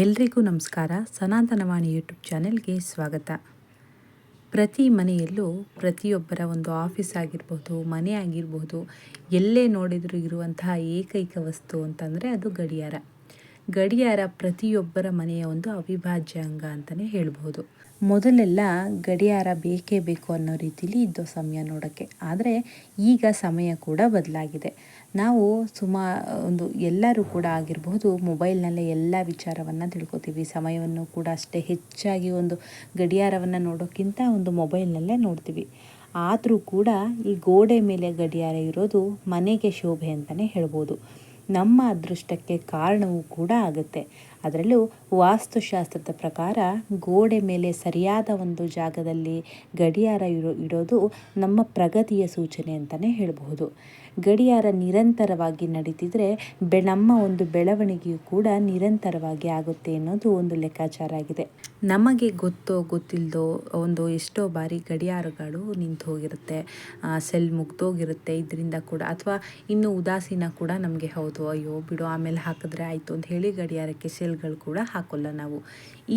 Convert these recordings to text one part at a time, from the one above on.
ಎಲ್ರಿಗೂ ನಮಸ್ಕಾರ. ಸನಾತನವಾಣಿ ಯೂಟ್ಯೂಬ್ ಚಾನೆಲ್ಗೆ ಸ್ವಾಗತ. ಪ್ರತಿ ಮನೆಯಲ್ಲೂ ಪ್ರತಿಯೊಬ್ಬರ ಒಂದು ಆಫೀಸ್ ಆಗಿರ್ಬೋದು, ಮನೆ ಆಗಿರ್ಬೋದು, ಎಲ್ಲೇ ನೋಡಿದರೂ ಇರುವಂತಹ ಏಕೈಕ ವಸ್ತು ಅಂತಂದರೆ ಅದು ಗಡಿಯಾರ. ಗಡಿಯಾರ ಪ್ರತಿಯೊಬ್ಬರ ಮನೆಯ ಒಂದು ಅವಿಭಾಜ್ಯ ಅಂಗ ಅಂತಲೇ ಹೇಳ್ಬೋದು. ಮೊದಲೆಲ್ಲ ಗಡಿಯಾರ ಬೇಕೇ ಬೇಕು ಅನ್ನೋ ರೀತಿಲಿ ಇದ್ದೋ ಸಮಯ ನೋಡೋಕ್ಕೆ. ಆದರೆ ಈಗ ಸಮಯ ಕೂಡ ಬದಲಾಗಿದೆ. ನಾವು ಸುಮಾ ಒಂದು ಎಲ್ಲರೂ ಕೂಡ ಆಗಿರಬಹುದು, ಮೊಬೈಲ್ನಲ್ಲೇ ಎಲ್ಲ ವಿಚಾರವನ್ನು ತಿಳ್ಕೊತೀವಿ. ಸಮಯವನ್ನು ಕೂಡ ಅಷ್ಟೇ ಹೆಚ್ಚಾಗಿ ಒಂದು ಗಡಿಯಾರವನ್ನು ನೋಡೋಕ್ಕಿಂತ ಒಂದು ಮೊಬೈಲ್ನಲ್ಲೇ ನೋಡ್ತೀವಿ. ಆದರೂ ಕೂಡ ಈ ಗೋಡೆ ಮೇಲೆ ಗಡಿಯಾರ ಇರೋದು ಮನೆಗೆ ಶೋಭೆ ಅಂತಲೇ ಹೇಳ್ಬೋದು. ನಮ್ಮ ಅದೃಷ್ಟಕ್ಕೆ ಕಾರಣವೂ ಕೂಡ ಆಗುತ್ತೆ. ಅದರಲ್ಲೂ ವಾಸ್ತುಶಾಸ್ತ್ರದ ಪ್ರಕಾರ ಗೋಡೆ ಮೇಲೆ ಸರಿಯಾದ ಒಂದು ಜಾಗದಲ್ಲಿ ಗಡಿಯಾರ ಇರೋ, ಇಡೋದು ನಮ್ಮ ಪ್ರಗತಿಯ ಸೂಚನೆ ಅಂತಲೇ ಹೇಳಬಹುದು. ಗಡಿಯಾರ ನಿರಂತರವಾಗಿ ನಡೀತಿದ್ರೆ ಬೆ ನಮ್ಮ ಒಂದು ಬೆಳವಣಿಗೆಯು ಕೂಡ ನಿರಂತರವಾಗಿ ಆಗುತ್ತೆ ಅನ್ನೋದು ಒಂದು ಲೆಕ್ಕಾಚಾರ ಆಗಿದೆ. ನಮಗೆ ಗೊತ್ತೋ ಗೊತ್ತಿಲ್ಲದೋ ಒಂದು ಎಷ್ಟೋ ಬಾರಿ ಗಡಿಯಾರಗಳು ನಿಂತು ಹೋಗಿರುತ್ತೆ ಸೆಲ್ ಮುಗ್ದೋಗಿರುತ್ತೆ ಇದರಿಂದ ಕೂಡ. ಅಥವಾ ಇನ್ನು ಉದಾಸೀನ ಕೂಡ ನಮಗೆ ಹೌದು, ಅಯ್ಯೋ, ಬಿಡು, ಆಮೇಲೆ ಹಾಕಿದ್ರೆ ಆಯಿತು ಅಂತ ಹೇಳಿ ಗಡಿಯಾರಕ್ಕೆ ಸೆಲ್ಗಳು ಕೂಡ ಹಾಕೋಲ್ಲ ನಾವು.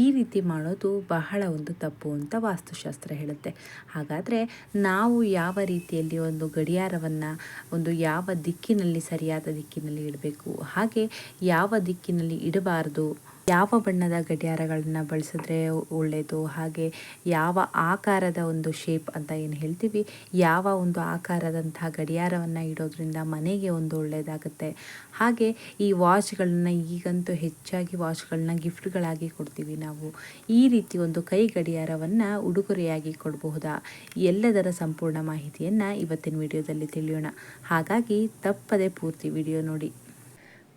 ಈ ರೀತಿ ಮಾಡೋದು ಬಹಳ ಒಂದು ತಪ್ಪು ಅಂತ ವಾಸ್ತುಶಾಸ್ತ್ರ ಹೇಳುತ್ತೆ. ಹಾಗಾದರೆ ನಾವು ಯಾವ ರೀತಿಯಲ್ಲಿ ಒಂದು ಗಡಿಯಾರವನ್ನು ಒಂದು ಯಾವ ದಿಕ್ಕಿನಲ್ಲಿ ಸರಿಯಾದ ದಿಕ್ಕಿನಲ್ಲಿ ಇಡಬೇಕು? ಹಾಗೆ ಯಾವ ದಿಕ್ಕಿನಲ್ಲಿ ಇಡಬಾರ್ದು? ಯಾವ ಬಣ್ಣದ ಗಡಿಯಾರಗಳನ್ನು ಬಳಸಿದ್ರೆ ಒಳ್ಳೆಯದು ಹಾಗೆ ಯಾವ ಆಕಾರದ ಒಂದು ಶೇಪ್ ಅಂತ ಏನು ಹೇಳ್ತೀವಿ? ಯಾವ ಒಂದು ಆಕಾರದಂತಹ ಗಡಿಯಾರವನ್ನು ಇಡೋದ್ರಿಂದ ಮನೆಗೆ ಒಂದು ಒಳ್ಳೆಯದಾಗುತ್ತೆ ಹಾಗೆ ಈ ವಾಚ್ಗಳನ್ನ ಈಗಂತೂ ಹೆಚ್ಚಾಗಿ ವಾಚ್ಗಳನ್ನ ಗಿಫ್ಟ್ಗಳಾಗಿ ಕೊಡ್ತೀವಿ ನಾವು. ಈ ರೀತಿ ಒಂದು ಕೈ ಗಡಿಯಾರವನ್ನು ಉಡುಗೊರೆಯಾಗಿ ಕೊಡಬಹುದಾ? ಎಲ್ಲದರ ಸಂಪೂರ್ಣ ಮಾಹಿತಿಯನ್ನು ಇವತ್ತಿನ ವಿಡಿಯೋದಲ್ಲಿ ತಿಳಿಯೋಣ. ಹಾಗಾಗಿ ತಪ್ಪದೆ ಪೂರ್ತಿ ವಿಡಿಯೋ ನೋಡಿ.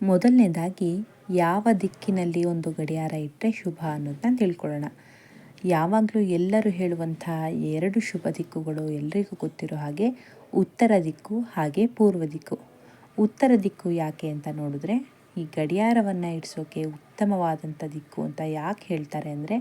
ಮೊದಲನೇದಾಗಿ ಯಾವ ದಿಕ್ಕಿನಲ್ಲಿ ಒಂದು ಗಡಿಯಾರ ಇಟ್ಟರೆ ಶುಭ ಅನ್ನೋದನ್ನ ತಿಳ್ಕೊಳ್ಳೋಣ. ಯಾವಾಗಲೂ ಎಲ್ಲರೂ ಹೇಳುವಂತಹ ಎರಡು ಶುಭ ದಿಕ್ಕುಗಳು ಎಲ್ರಿಗೂ ಗೊತ್ತಿರೋ ಹಾಗೆ ಉತ್ತರ ದಿಕ್ಕು ಹಾಗೆ ಪೂರ್ವ ದಿಕ್ಕು. ಉತ್ತರ ದಿಕ್ಕು ಯಾಕೆ ಅಂತ ನೋಡಿದ್ರೆ, ಈ ಗಡಿಯಾರವನ್ನು ಇಡಿಸೋಕೆ ಉತ್ತಮವಾದಂಥ ದಿಕ್ಕು ಅಂತ ಯಾಕೆ ಹೇಳ್ತಾರೆ ಅಂದರೆ,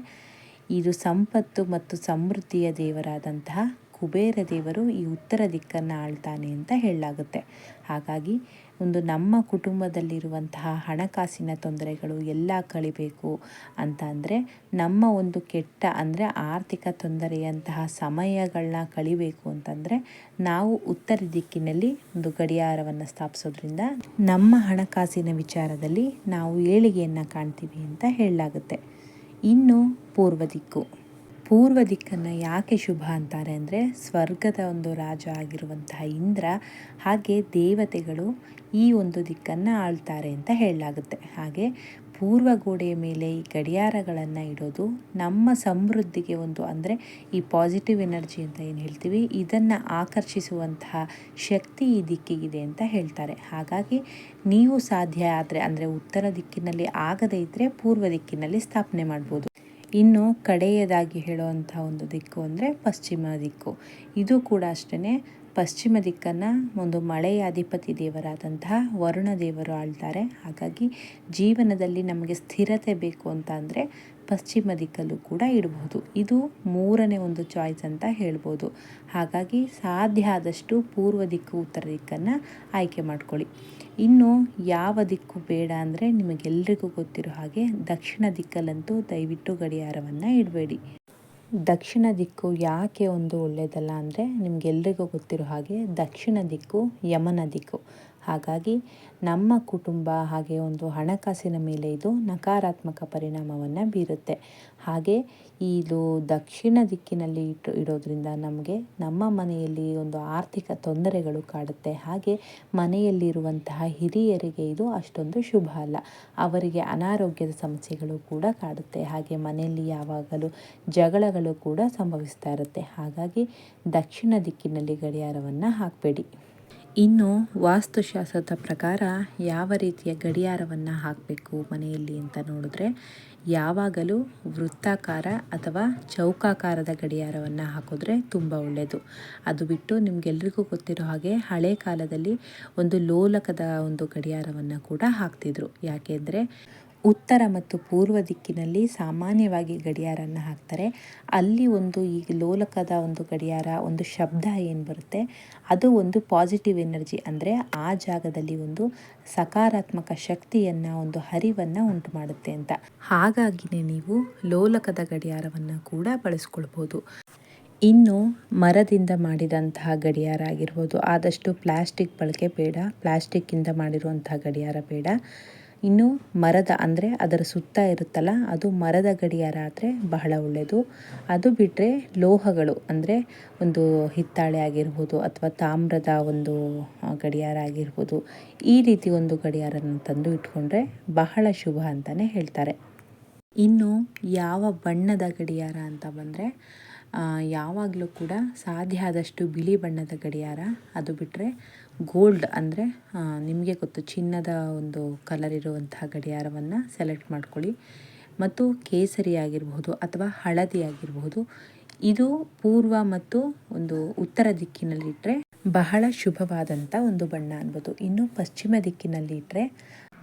ಇದು ಸಂಪತ್ತು ಮತ್ತು ಸಮೃದ್ಧಿಯ ದೇವರಾದಂತಹ ಕುಬೇರ ದೇವರು ಈ ಉತ್ತರ ದಿಕ್ಕನ್ನು ಆಳ್ತಾನೆ ಅಂತ ಹೇಳಲಾಗುತ್ತೆ. ಹಾಗಾಗಿ ಒಂದು ನಮ್ಮ ಕುಟುಂಬದಲ್ಲಿರುವಂತಹ ಹಣಕಾಸಿನ ತೊಂದರೆಗಳು ಎಲ್ಲ ಕಳಿಬೇಕು ಅಂತ ಅಂದರೆ ನಮ್ಮ ಒಂದು ಕೆಟ್ಟ ಅಂದರೆ ಆರ್ಥಿಕ ತೊಂದರೆಯಂತಹ ಸಮಯಗಳನ್ನ ಕಳಿಬೇಕು ಅಂತಂದರೆ ನಾವು ಉತ್ತರ ದಿಕ್ಕಿನಲ್ಲಿ ಒಂದು ಗಡಿಯಾರವನ್ನು ಸ್ಥಾಪಿಸೋದ್ರಿಂದ ನಮ್ಮ ಹಣಕಾಸಿನ ವಿಚಾರದಲ್ಲಿ ನಾವು ಏಳಿಗೆಯನ್ನು ಕಾಣ್ತೀವಿ ಅಂತ ಹೇಳಲಾಗುತ್ತೆ. ಇನ್ನು ಪೂರ್ವ ದಿಕ್ಕು. ಪೂರ್ವ ದಿಕ್ಕನ್ನು ಯಾಕೆ ಶುಭ ಅಂತಾರೆ ಅಂದರೆ ಸ್ವರ್ಗದ ಒಂದು ರಾಜ ಆಗಿರುವಂತಹ ಇಂದ್ರ ಹಾಗೆ ದೇವತೆಗಳು ಈ ಒಂದು ದಿಕ್ಕನ್ನು ಆಳ್ತಾರೆ ಅಂತ ಹೇಳಲಾಗುತ್ತೆ. ಹಾಗೆ ಪೂರ್ವ ಗೋಡೆಯ ಮೇಲೆ ಈ ಗಡಿಯಾರಗಳನ್ನು ಇಡೋದು ನಮ್ಮ ಸಮೃದ್ಧಿಗೆ ಒಂದು ಅಂದರೆ ಈ ಪಾಸಿಟಿವ್ ಎನರ್ಜಿ ಅಂತ ಏನು ಹೇಳ್ತೀವಿ? ಇದನ್ನು ಆಕರ್ಷಿಸುವಂತಹ ಶಕ್ತಿ ಈ ದಿಕ್ಕಿಗಿದೆ ಅಂತ ಹೇಳ್ತಾರೆ. ಹಾಗಾಗಿ ನೀವು ಸಾಧ್ಯ ಆದರೆ ಅಂದರೆ ಉತ್ತರ ದಿಕ್ಕಿನಲ್ಲಿ ಆಗದೇ ಇದ್ದರೆ ಪೂರ್ವ ದಿಕ್ಕಿನಲ್ಲಿ ಸ್ಥಾಪನೆ ಮಾಡ್ಬೋದು. ಇನ್ನು ಕಡೆಯದಾಗಿ ಹೇಳುವಂಥ ಒಂದು ದಿಕ್ಕು ಅಂದರೆ ಪಶ್ಚಿಮ ದಿಕ್ಕು. ಇದು ಕೂಡ ಅಷ್ಟೇ ಪಶ್ಚಿಮ ದಿಕ್ಕನ್ನು ಒಂದು ಮಳೆಯ ಅಧಿಪತಿ ದೇವರಾದಂತಹ ವರುಣ ದೇವರು ಆಳ್ತಾರೆ. ಹಾಗಾಗಿ ಜೀವನದಲ್ಲಿ ನಮಗೆ ಸ್ಥಿರತೆ ಬೇಕು ಅಂತ ಅಂದರೆ ಪಶ್ಚಿಮ ದಿಕ್ಕಲ್ಲೂ ಕೂಡ ಇಡಬಹುದು ಇದು ಮೂರನೇ ಒಂದು ಚಾಯ್ಸ್ ಅಂತ ಹೇಳ್ಬೋದು. ಹಾಗಾಗಿ ಸಾಧ್ಯ ಆದಷ್ಟು ಪೂರ್ವ ದಿಕ್ಕು, ಉತ್ತರ ದಿಕ್ಕನ್ನು ಆಯ್ಕೆ ಮಾಡ್ಕೊಳ್ಳಿ. ಇನ್ನು ಯಾವ ದಿಕ್ಕು ಬೇಡ ಅಂದರೆ ನಿಮಗೆಲ್ಲರಿಗೂ ಗೊತ್ತಿರೋ ಹಾಗೆ ದಕ್ಷಿಣ ದಿಕ್ಕಲ್ಲಂತೂ ದಯವಿಟ್ಟು ಗಡಿಯಾರವನ್ನು ಇಡಬೇಡಿ. ದಕ್ಷಿಣ ದಿಕ್ಕು ಯಾಕೆ ಒಂದು ಒಳ್ಳೆಯದಲ್ಲ ಅಂದರೆ ನಿಮಗೆಲ್ರಿಗೂ ಗೊತ್ತಿರೋ ಹಾಗೆ ದಕ್ಷಿಣ ದಿಕ್ಕು ಯಮನ ದಿಕ್ಕು. ಹಾಗಾಗಿ ನಮ್ಮ ಕುಟುಂಬ ಹಾಗೆ ಒಂದು ಹಣಕಾಸಿನ ಮೇಲೆ ಇದು ನಕಾರಾತ್ಮಕ ಪರಿಣಾಮವನ್ನು ಬೀರುತ್ತೆ. ಹಾಗೆ ಇದು ದಕ್ಷಿಣ ದಿಕ್ಕಿನಲ್ಲಿ ಇಟ್ಟು ಇಡೋದ್ರಿಂದ ನಮಗೆ ನಮ್ಮ ಮನೆಯಲ್ಲಿ ಒಂದು ಆರ್ಥಿಕ ತೊಂದರೆಗಳು ಕಾಡುತ್ತೆ. ಹಾಗೆ ಮನೆಯಲ್ಲಿರುವಂತಹ ಹಿರಿಯರಿಗೆ ಇದು ಅಷ್ಟೊಂದು ಶುಭ ಅಲ್ಲ. ಅವರಿಗೆ ಅನಾರೋಗ್ಯದ ಸಮಸ್ಯೆಗಳು ಕೂಡ ಕಾಡುತ್ತೆ. ಹಾಗೆ ಮನೆಯಲ್ಲಿ ಯಾವಾಗಲೂ ಜಗಳಗಳು ಕೂಡ ಸಂಭವಿಸ್ತಾ ಇರುತ್ತೆ. ಹಾಗಾಗಿ ದಕ್ಷಿಣ ದಿಕ್ಕಿನಲ್ಲಿ ಗಡಿಯಾರವನ್ನು ಹಾಕಬೇಡಿ. ಇನ್ನು ವಾಸ್ತುಶಾಸ್ತ್ರದ ಪ್ರಕಾರ ಯಾವ ರೀತಿಯ ಗಡಿಯಾರವನ್ನು ಹಾಕಬೇಕು ಮನೆಯಲ್ಲಿ ಅಂತ ನೋಡಿದ್ರೆ, ಯಾವಾಗಲೂ ವೃತ್ತಾಕಾರ ಅಥವಾ ಚೌಕಾಕಾರದ ಗಡಿಯಾರವನ್ನು ಹಾಕಿದ್ರೆ ತುಂಬ ಒಳ್ಳೆಯದು ಅದು ಬಿಟ್ಟು ನಿಮಗೆಲ್ರಿಗೂ ಗೊತ್ತಿರೋ ಹಾಗೆ ಹಳೆ ಕಾಲದಲ್ಲಿ ಒಂದು ಲೋಲಕದ ಒಂದು ಗಡಿಯಾರವನ್ನು ಕೂಡ ಹಾಕ್ತಿದ್ರು. ಯಾಕೆಂದರೆ ಉತ್ತರ ಮತ್ತು ಪೂರ್ವ ದಿಕ್ಕಿನಲ್ಲಿ ಸಾಮಾನ್ಯವಾಗಿ ಗಡಿಯಾರನ್ನು ಹಾಕ್ತಾರೆ. ಅಲ್ಲಿ ಒಂದು ಈ ಲೋಲಕದ ಒಂದು ಗಡಿಯಾರ, ಒಂದು ಶಬ್ದ ಏನು ಬರುತ್ತೆ? ಅದು ಒಂದು ಪಾಸಿಟಿವ್ ಎನರ್ಜಿ ಅಂದರೆ ಆ ಜಾಗದಲ್ಲಿ ಒಂದು ಸಕಾರಾತ್ಮಕ ಶಕ್ತಿಯನ್ನು, ಒಂದು ಹರಿವನ್ನು ಉಂಟು ಮಾಡುತ್ತೆ ಅಂತ. ಹಾಗಾಗಿನೇ ನೀವು ಲೋಲಕದ ಗಡಿಯಾರವನ್ನು ಕೂಡ ಬಳಸ್ಕೊಳ್ಬೋದು. ಇನ್ನು ಮರದಿಂದ ಮಾಡಿದಂತಹ ಗಡಿಯಾರ ಆಗಿರ್ಬೋದು. ಆದಷ್ಟು ಪ್ಲಾಸ್ಟಿಕ್ ಬಳಕೆ ಬೇಡ. ಪ್ಲ್ಯಾಸ್ಟಿಕ್ಕಿಂದ ಮಾಡಿರುವಂತಹ ಗಡಿಯಾರ ಬೇಡ. ಇನ್ನು ಮರದ ಅಂದರೆ ಅದರ ಸುತ್ತ ಇರುತ್ತಲ್ಲ, ಅದು ಮರದ ಗಡಿಯಾರ ಆದರೆ ಬಹಳ ಒಳ್ಳೆಯದು ಅದು ಬಿಟ್ಟರೆ ಲೋಹಗಳು ಅಂದರೆ ಒಂದು ಹಿತ್ತಾಳೆ ಆಗಿರ್ಬೋದು ಅಥವಾ ತಾಮ್ರದ ಒಂದು ಗಡಿಯಾರ ಆಗಿರ್ಬೋದು. ಈ ರೀತಿ ಒಂದು ಗಡಿಯಾರನ ತಂದು ಇಟ್ಕೊಂಡ್ರೆ ಬಹಳ ಶುಭ ಅಂತಲೇ ಹೇಳ್ತಾರೆ. ಇನ್ನು ಯಾವ ಬಣ್ಣದ ಗಡಿಯಾರ ಅಂತ ಬಂದರೆ ಯಾವಾಗಲೂ ಕೂಡ ಸಾಧ್ಯ ಆದಷ್ಟು ಬಿಳಿ ಬಣ್ಣದ ಗಡಿಯಾರ, ಅದು ಬಿಟ್ಟರೆ ಗೋಲ್ಡ್ ಅಂದರೆ ನಿಮಗೆ ಗೊತ್ತು ಚಿನ್ನದ ಒಂದು ಕಲರ್ ಇರುವಂತಹ ಗಡಿಯಾರವನ್ನು ಸೆಲೆಕ್ಟ್ ಮಾಡ್ಕೊಳ್ಳಿ. ಮತ್ತು ಕೇಸರಿ ಆಗಿರಬಹುದು ಅಥವಾ ಹಳದಿ ಆಗಿರಬಹುದು, ಇದು ಪೂರ್ವ ಮತ್ತು ಒಂದು ಉತ್ತರ ದಿಕ್ಕಿನಲ್ಲಿಟ್ಟರೆ ಬಹಳ ಶುಭವಾದಂಥ ಒಂದು ಬಣ್ಣ ಅನ್ಬೋದು. ಇನ್ನು ಪಶ್ಚಿಮ ದಿಕ್ಕಿನಲ್ಲಿ ಇಟ್ಟರೆ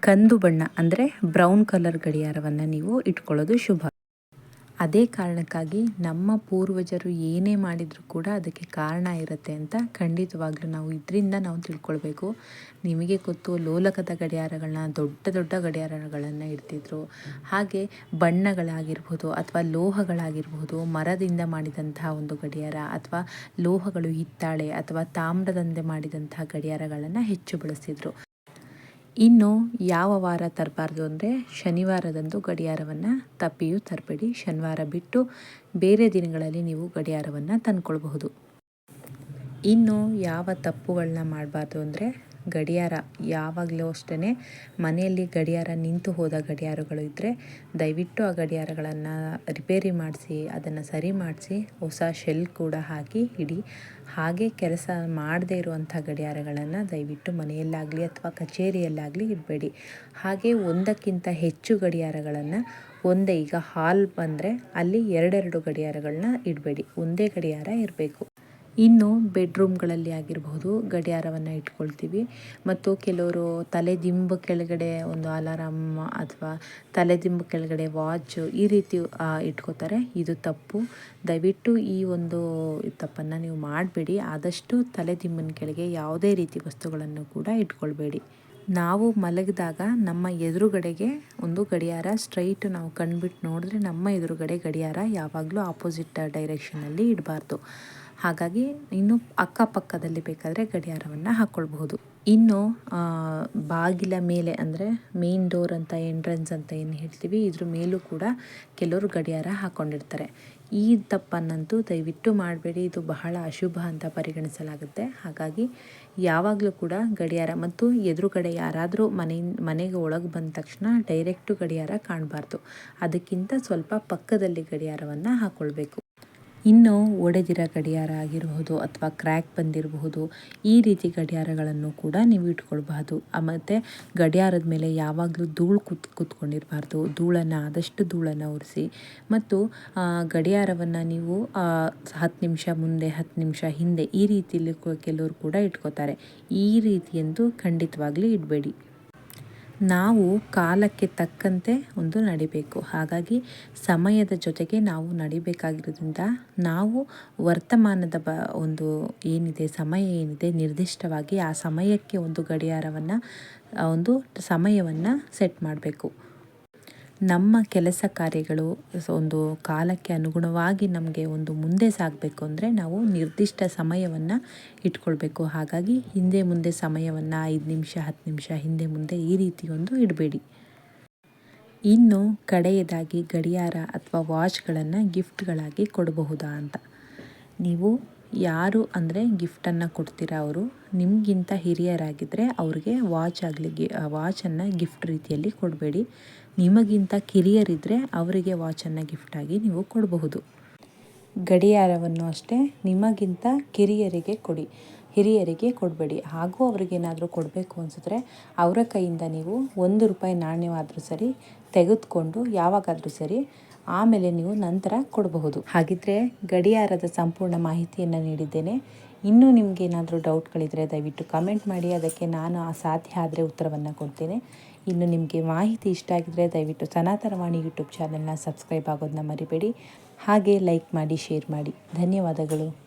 ಕಂದು ಬಣ್ಣ ಅಂದರೆ ಬ್ರೌನ್ ಕಲರ್ ಗಡಿಯಾರವನ್ನು ನೀವು ಇಟ್ಕೊಳ್ಳೋದು ಶುಭ. ಅದೇ ಕಾರಣಕ್ಕಾಗಿ ನಮ್ಮ ಪೂರ್ವಜರು ಏನೇ ಮಾಡಿದರೂ ಕೂಡ ಅದಕ್ಕೆ ಕಾರಣ ಇರುತ್ತೆ ಅಂತ ಖಂಡಿತವಾಗ್ಲೂ ನಾವು ಇದರಿಂದ ನಾವು ತಿಳ್ಕೊಳ್ಬೇಕು. ನಿಮಗೆ ಗೊತ್ತು ಲೋಲಕದ ಗಡಿಯಾರಗಳನ್ನ ದೊಡ್ಡ ದೊಡ್ಡ ಗಡಿಯಾರಗಳನ್ನು ಇಡ್ತಿದ್ರು. ಹಾಗೆ ಬಣ್ಣಗಳಾಗಿರ್ಬೋದು ಅಥವಾ ಲೋಹಗಳಾಗಿರ್ಬೋದು ಮರದಿಂದ ಮಾಡಿದಂತಹ ಒಂದು ಗಡಿಯಾರ ಅಥವಾ ಲೋಹಗಳು ಹಿತ್ತಾಳೆ ಅಥವಾ ತಾಮ್ರದಂದೆ ಮಾಡಿದಂತಹ ಗಡಿಯಾರಗಳನ್ನು ಹೆಚ್ಚು ಬಳಸ್ತಿದ್ರು. ಇನ್ನು ಯಾವ ವಾರ ತರಬಾರ್ದು ಅಂದರೆ ಶನಿವಾರದಂದು ಗಡಿಯಾರವನ್ನು ತಪ್ಪಿಯೂ ತರಬೇಡಿ. ಶನಿವಾರ ಬಿಟ್ಟು ಬೇರೆ ದಿನಗಳಲ್ಲಿ ನೀವು ಗಡಿಯಾರವನ್ನು ತಂದ್ಕೊಳ್ಬಹುದು. ಇನ್ನು ಯಾವ ತಪ್ಪುಗಳನ್ನ ಮಾಡಬಾರ್ದು ಅಂದರೆ ಗಡಿಯಾರ ಯಾವಾಗಲೂ ಅಷ್ಟೇ ಮನೆಯಲ್ಲಿ ಗಡಿಯಾರ ನಿಂತು ಹೋದ ಗಡಿಯಾರಗಳು ಇದ್ದರೆ ದಯವಿಟ್ಟು ಆ ಗಡಿಯಾರಗಳನ್ನು ರಿಪೇರಿ ಮಾಡಿಸಿ, ಅದನ್ನು ಸರಿ ಮಾಡಿಸಿ, ಹೊಸ ಶೆಲ್ ಕೂಡ ಹಾಕಿ ಇಡಿ ಹಾಗೆ ಕೆಲಸ ಮಾಡದೇ ಇರುವಂಥ ಗಡಿಯಾರಗಳನ್ನು ದಯವಿಟ್ಟು ಮನೆಯಲ್ಲಾಗಲಿ ಅಥವಾ ಕಚೇರಿಯಲ್ಲಾಗಲಿ ಇಡಬೇಡಿ. ಹಾಗೆ ಒಂದಕ್ಕಿಂತ ಹೆಚ್ಚು ಗಡಿಯಾರಗಳನ್ನು, ಒಂದೇ ಈಗ ಹಾಲ್ ಬಂದರೆ ಅಲ್ಲಿ ಎರಡೆರಡು ಗಡಿಯಾರಗಳನ್ನ ಇಡಬೇಡಿ. ಒಂದೇ ಗಡಿಯಾರ ಇರಬೇಕು. ಇನ್ನು ಬೆಡ್ರೂಮ್ಗಳಲ್ಲಿ ಆಗಿರಬಹುದು, ಗಡಿಯಾರವನ್ನು ಇಟ್ಕೊಳ್ತೀವಿ. ಮತ್ತು ಕೆಲವರು ತಲೆ ತಲೆದಿಂಬು ಕೆಳಗಡೆ ಒಂದು ಅಲಾರಾಮ್ ಅಥವಾ ತಲೆ ತಲೆದಿಂಬು ಕೆಳಗಡೆ ವಾಚ್ ಈ ರೀತಿ ಇಟ್ಕೋತಾರೆ. ಇದು ತಪ್ಪು. ದಯವಿಟ್ಟು ಈ ಒಂದು ತಪ್ಪನ್ನು ನೀವು ಮಾಡಬೇಡಿ. ಆದಷ್ಟು ತಲೆ ತಲೆದಿಂಬಿನ ಕೆಳಗೆ ಯಾವುದೇ ರೀತಿ ವಸ್ತುಗಳನ್ನು ಕೂಡ ಇಟ್ಕೊಳ್ಬೇಡಿ. ನಾವು ಮಲಗಿದಾಗ ನಮ್ಮ ಎದುರುಗಡೆಗೆ ಒಂದು ಗಡಿಯಾರ ಸ್ಟ್ರೈಟ್ ನಾವು ಕಣ್ಬಿಟ್ಟು ನೋಡಿದ್ರೆ ನಮ್ಮ ಎದುರುಗಡೆ ಗಡಿಯಾರ ಯಾವಾಗಲೂ ಆಪೋಸಿಟ್ ಡೈರೆಕ್ಷನಲ್ಲಿ ಇಡಬಾರ್ದು. ಹಾಗಾಗಿ ಇನ್ನು ಅಕ್ಕಪಕ್ಕದಲ್ಲಿ ಬೇಕಾದರೆ ಗಡಿಯಾರವನ್ನು ಹಾಕ್ಕೊಳ್ಬಹುದು ಇನ್ನು ಬಾಗಿಲ ಮೇಲೆ ಅಂದರೆ ಮೇನ್ ಡೋರ್ ಅಂತ ಎಂಟ್ರೆನ್ಸ್ ಅಂತ ಏನು ಹೇಳ್ತೀವಿ, ಇದ್ರ ಮೇಲೂ ಕೂಡ ಕೆಲವರು ಗಡಿಯಾರ ಹಾಕ್ಕೊಂಡಿರ್ತಾರೆ ಈ ತಪ್ಪನ್ನಂತೂ ದಯವಿಟ್ಟು ಮಾಡಬೇಡಿ. ಇದು ಬಹಳ ಅಶುಭ ಅಂತ ಪರಿಗಣಿಸಲಾಗುತ್ತೆ. ಹಾಗಾಗಿ ಯಾವಾಗಲೂ ಕೂಡ ಗಡಿಯಾರ ಮತ್ತು ಎದುರುಗಡೆ ಯಾರಾದರೂ ಮನೆ, ಮನೆಗೆ ಒಳಗೆ ಬಂದ ತಕ್ಷಣ ಡೈರೆಕ್ಟು ಗಡಿಯಾರ ಕಾಣಬಾರ್ದು. ಅದಕ್ಕಿಂತ ಸ್ವಲ್ಪ ಪಕ್ಕದಲ್ಲಿ ಗಡಿಯಾರವನ್ನು ಹಾಕ್ಕೊಳ್ಬೇಕು ಇನ್ನು ಒಡೆದಿರೋ ಗಡಿಯಾರ ಆಗಿರಬಹುದು ಅಥವಾ ಕ್ರ್ಯಾಕ್ ಬಂದಿರಬಹುದು. ಈ ರೀತಿ ಗಡಿಯಾರಗಳನ್ನು ಕೂಡ ನೀವು ಇಟ್ಕೊಳ್ಬಹುದು ಮತ್ತು ಗಡಿಯಾರದ ಮೇಲೆ ಯಾವಾಗಲೂ ಧೂಳು ಕುತ್, ಕೂತ್ಕೊಂಡಿರಬಾರ್ದು. ಧೂಳನ್ನು, ಆದಷ್ಟು ಧೂಳನ್ನು ಉರಿಸಿ. ಮತ್ತು ಗಡಿಯಾರವನ್ನು ನೀವು ಹತ್ತು ನಿಮಿಷ ಮುಂದೆ, ಹತ್ತು ನಿಮಿಷ ಹಿಂದೆ ಈ ರೀತಿಯಲ್ಲಿ ಕೆಲವರು ಕೂಡ ಇಟ್ಕೋತಾರೆ. ಈ ರೀತಿಯಂತೂ ಖಂಡಿತವಾಗ್ಲೂ ಇಡಬೇಡಿ. ನಾವು ಕಾಲಕ್ಕೆ ತಕ್ಕಂತೆ ಒಂದು ನಡಿಬೇಕು. ಹಾಗಾಗಿ ಸಮಯದ ಜೊತೆಗೆ ನಾವು ನಡಿಬೇಕಾಗಿರೋದ್ರಿಂದ ನಾವು ವರ್ತಮಾನದ ಬ ಒಂದು ಏನಿದೆ, ಸಮಯ ಏನಿದೆ, ನಿರ್ದಿಷ್ಟವಾಗಿ ಆ ಸಮಯಕ್ಕೆ ಒಂದು ಗಡಿಯಾರವನ್ನು ಒಂದು ಸಮಯವನ್ನು ಸೆಟ್ ಮಾಡಬೇಕು. ನಮ್ಮ ಕೆಲಸ ಕಾರ್ಯಗಳು ಒಂದು ಕಾಲಕ್ಕೆ ಅನುಗುಣವಾಗಿ ನಮಗೆ ಒಂದು ಮುಂದೆ ಸಾಗಬೇಕು ಅಂದರೆ ನಾವು ನಿರ್ದಿಷ್ಟ ಸಮಯವನ್ನು ಇಟ್ಕೊಳ್ಬೇಕು. ಹಾಗಾಗಿ ಹಿಂದೆ ಮುಂದೆ ಸಮಯವನ್ನು ಐದು ನಿಮಿಷ, ಹತ್ತು ನಿಮಿಷ, ಹಿಂದೆ ಮುಂದೆ ಈ ರೀತಿ ಒಂದು ಇಡಬೇಡಿ. ಇನ್ನು ಕಡೆಯದಾಗಿ ಗಡಿಯಾರ ಅಥವಾ ವಾಚ್ಗಳನ್ನು ಗಿಫ್ಟ್ಗಳಾಗಿ ಕೊಡಬಹುದಾ ಅಂತ. ನೀವು ಯಾರು ಅಂದರೆ ಗಿಫ್ಟನ್ನು ಕೊಡ್ತೀರಾ ಅವರು, ನಿಮಗಿಂತ ಹಿರಿಯರಾಗಿದ್ದರೆ ಅವ್ರಿಗೆ ವಾಚ್ ಆಗಲಿ ಗಿ ವಾಚನ್ನು ಗಿಫ್ಟ್ ರೀತಿಯಲ್ಲಿ ಕೊಡಬೇಡಿ. ನಿಮಗಿಂತ ಕಿರಿಯರಿದ್ದರೆ ಅವರಿಗೆ ವಾಚನ್ನು ಗಿಫ್ಟಾಗಿ ನೀವು ಕೊಡಬಹುದು. ಗಡಿಯಾರವನ್ನು ಅಷ್ಟೇ ನಿಮಗಿಂತ ಕಿರಿಯರಿಗೆ ಕೊಡಿ. ಹಿರಿಯರಿಗೆ ಕೊಡಬೇಡಿ. ಹಾಗೂ ಅವ್ರಿಗೇನಾದರೂ ಕೊಡಬೇಕು ಅನಿಸಿದ್ರೆ ಅವರ ಕೈಯಿಂದ ನೀವು ಒಂದು ರೂಪಾಯಿ ನಾಣ್ಯವಾದರೂ ಸರಿ ತೆಗೆದುಕೊಂಡು ಯಾವಾಗಾದರೂ ಸರಿ ಆಮೇಲೆ ನೀವು ನಂತರ ಕೊಡಬಹುದು. ಹಾಗಿದ್ರೆ ಗಡಿಯಾರದ ಸಂಪೂರ್ಣ ಮಾಹಿತಿಯನ್ನು ನೀಡಿದ್ದೇನೆ. ಇನ್ನೂ ನಿಮಗೇನಾದರೂ ಏನಾದರೂ ಡೌಟ್ಗಳಿದ್ರೆ ದಯವಿಟ್ಟು ಕಮೆಂಟ್ ಮಾಡಿ. ಅದಕ್ಕೆ ನಾನು ಆ ಸಾಧ್ಯ ಆದರೆ ಉತ್ತರವನ್ನು ಕೊಡ್ತೇನೆ. ಇನ್ನು ನಿಮಗೆ ಮಾಹಿತಿ ಇಷ್ಟ ಆಗಿದ್ದರೆ ದಯವಿಟ್ಟು ಸನಾತನವಾಣಿ ಯೂಟ್ಯೂಬ್ ಚಾನಲ್ನ ಸಬ್ಸ್ಕ್ರೈಬ್ ಆಗೋದನ್ನ ಮರಿಬೇಡಿ. ಹಾಗೆ ಲೈಕ್ ಮಾಡಿ, ಶೇರ್ ಮಾಡಿ. ಧನ್ಯವಾದಗಳು.